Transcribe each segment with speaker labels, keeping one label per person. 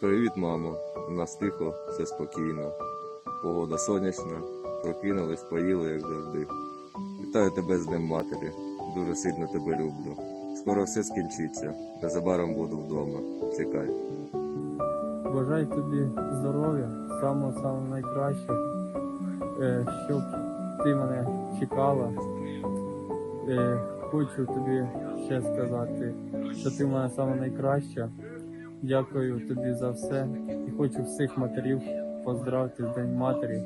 Speaker 1: Привіт, мамо. У нас тихо, все спокійно. Погода сонячна, прокинулись, поїли, як завжди. Вітаю тебе з Днем Матері. Дуже сильно тебе люблю. Скоро все скінчиться. Незабаром буду вдома. Чекай.
Speaker 2: Бажаю тобі здоров'я, самого самого найкращого, е, щоб ти мене чекала. Е, Хочу тобі ще сказати, що ти моя сама найкраща. Дякую тобі за все. І хочу всіх матерів поздравити з День матері,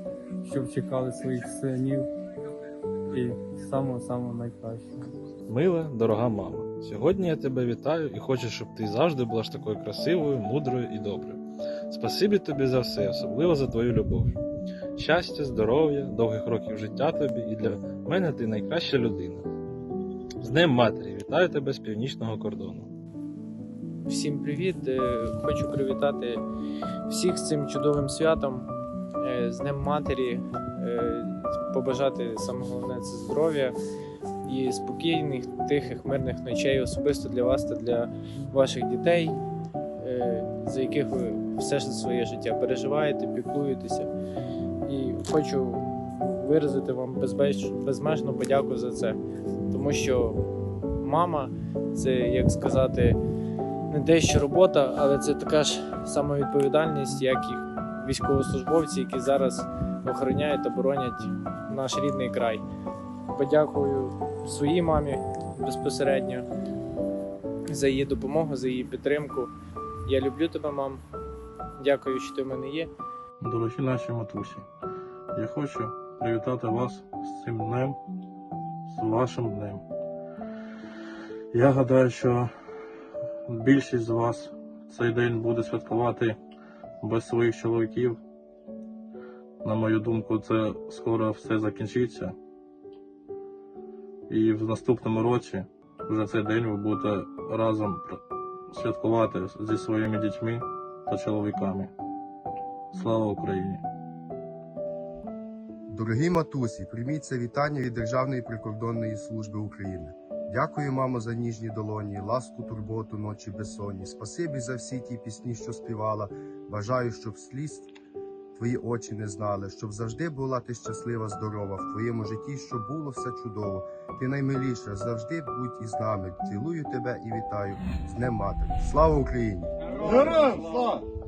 Speaker 2: щоб чекали своїх синів і самого самого найкращого.
Speaker 3: Мила, дорога мама, сьогодні я тебе вітаю і хочу, щоб ти завжди була ж такою красивою, мудрою і доброю. Спасибі тобі за все, особливо за твою любов. Щастя, здоров'я, довгих років життя тобі і для мене ти найкраща людина. З Днем Матері, вітаю тебе з північного кордону.
Speaker 4: Всім привіт! Е, Хочу привітати всіх з цим чудовим святом, е, з Днем Матері, е, побажати саме головне це здоров'я і спокійних, тихих, мирних ночей, особисто для вас та для ваших дітей, за яких ви все ж своє життя переживаєте, піклуєтеся. І хочу виразити вам безмежну подяку за це, тому що мама це, як сказати, не дещо робота, але це така ж сама відповідальність, як і військовослужбовці, які зараз охороняють та боронять наш рідний край. Подякую своїй мамі безпосередньо за її допомогу, за її підтримку. Я люблю тебе, мам. Дякую, що ти в мене є.
Speaker 5: Дорогі наші матусі, я хочу привітати вас з цим днем, з вашим днем. Я гадаю, що більшість з вас цей день буде святкувати без своїх чоловіків. На мою думку, це скоро все закінчиться. І в наступному році вже цей день ви будете разом святкувати зі своїми дітьми та чоловіками. Слава Україні!
Speaker 6: Дорогі матусі, прийміть це вітання від Державної прикордонної служби України. Дякую, мамо, за ніжні долоні, ласку, турботу, ночі безсонні. Спасибі за всі ті пісні, що співала. Бажаю, щоб сліз твої очі не знали, щоб завжди була ти щаслива, здорова в твоєму житті, щоб було все чудово. Ти наймиліша, завжди будь із нами. Цілую тебе і вітаю з Днем Матері. Слава Україні!
Speaker 7: Героям слава!